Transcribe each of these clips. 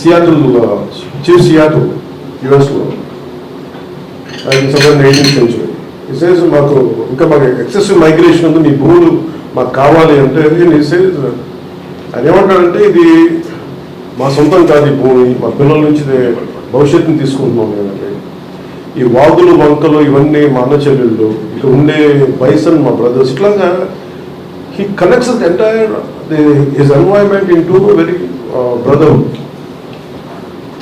Seattle chief Seattle యుఎస్లో ఆయన eighteenth century ఈ మాకు ఇంకా మాకు ఎక్సెసివ్ మైగ్రేషన్ ఉంది మీ భూములు మాకు కావాలి అంటే ఈ అది ఆయన ఏమంటాడంటే ఇది మా సొంతం కాదు ఈ భూమి మా పిల్లల నుంచి భవిష్యత్తుని తీసుకుంటున్నాం మేమంటే ఈ వాగులు వంకలు ఇవన్నీ మా అన్న చెల్లెళ్ళు ఇక్కడ ఉండే బైసన్ మా బ్రదర్స్ ఇట్లాగా he connects entire his environment in to very brother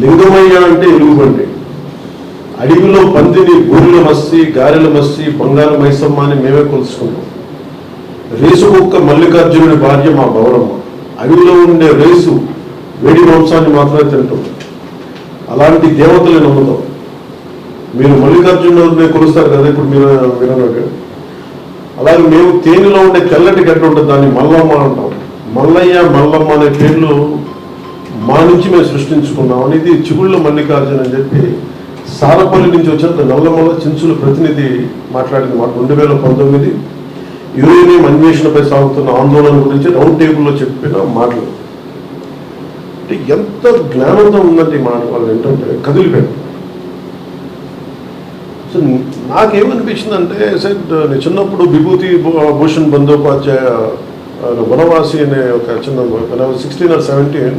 Lingamayya అంటే ఎలుగుబంటి అడవిలో పందిని గూరెల మస్సి గారెల మస్సి బంగారు మైసమ్మ అని మేమే కొలుసుకున్నాం రేసు కుక్క మల్లికార్జునుడి భార్య మా గౌరమ్మ. అడవిలో ఉండే రేసు వేడి మాంసాన్ని మాత్రమే తింటాం. అలాంటి దేవతలు నమ్ముతాం. మీరు మల్లికార్జునుడిని కొలుస్తారు కదా ఇప్పుడు మీరు వినట్టు అలాగే మేము తేనెలో ఉండే తెల్లటి గడ్డ ఉంటుంది దాన్ని మల్లమ్మ అంటాం. మల్లయ్య మల్లమ్మ అనే పేర్లు మా నుంచి మేము సృష్టించుకున్నాం అనేది చిగుళ్ళ మల్లికార్జున అని చెప్పి సారపల్లి నుంచి వచ్చిన నల్లమల్ల చించుల ప్రతినిధి మాట్లాడింది మాకు రెండు వేల పంతొమ్మిది. యురేనియం అన్వేషణపై సాగుతున్న ఆందోళన గురించి రౌండ్ టేబుల్లో చెప్పిన మాటలు. అంటే ఎంత జ్ఞానంతో ఉందంటే ఈ మాట వాళ్ళు ఏంటంటే కదిలిపోయారు. సో నాకేమనిపించింది అంటే సెట్ నేను చిన్నప్పుడు విభూతి భూషణ్ బందోపాధ్యాయ వనవాసి అనే ఒక చిన్న సిక్స్టీన్ ఆర్ సెవెంటీన్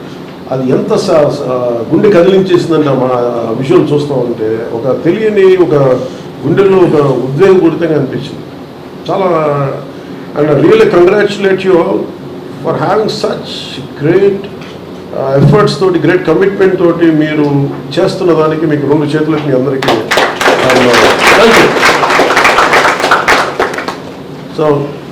అది ఎంత గుండె కదిలించేసిందంటే మా విషయం చూస్తూ ఉంటే ఒక తెలియని ఒక గుండెల్లో ఒక ఉద్వేగపూరితంగా అనిపించింది. చాలా and really congratulate you all for having such great efforts తోటి గ్రేట్ కమిట్మెంట్ తోటి మీరు చేస్తున్న దానికి మీకు రెండు చేతులకు మీ అందరికీ so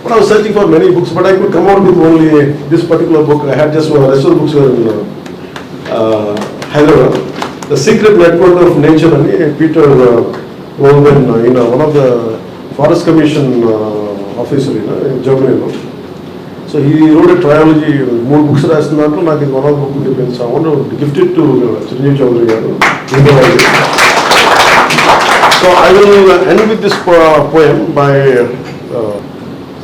And at least uh, Chiranjeevi Chowdary గారికి ఏదైనా ఇవ్వాలి అంటే చాలా నాకు ఇంత అనుకోలేదు but I was searching for many books but I could come out with only this particular book I had just rest of books Hyderabad the secret network of nature అని Peter ఓల్మెన్ ఈయన one of the forest commission officer ఈయన జర్మనీలో so ఈ road trilogy మూడు books రాసిన దాంట్లో నాకు ఇది one of book depends I want gifted to Chiranjeevi Chaudhary garu so I will end with this poem by uh,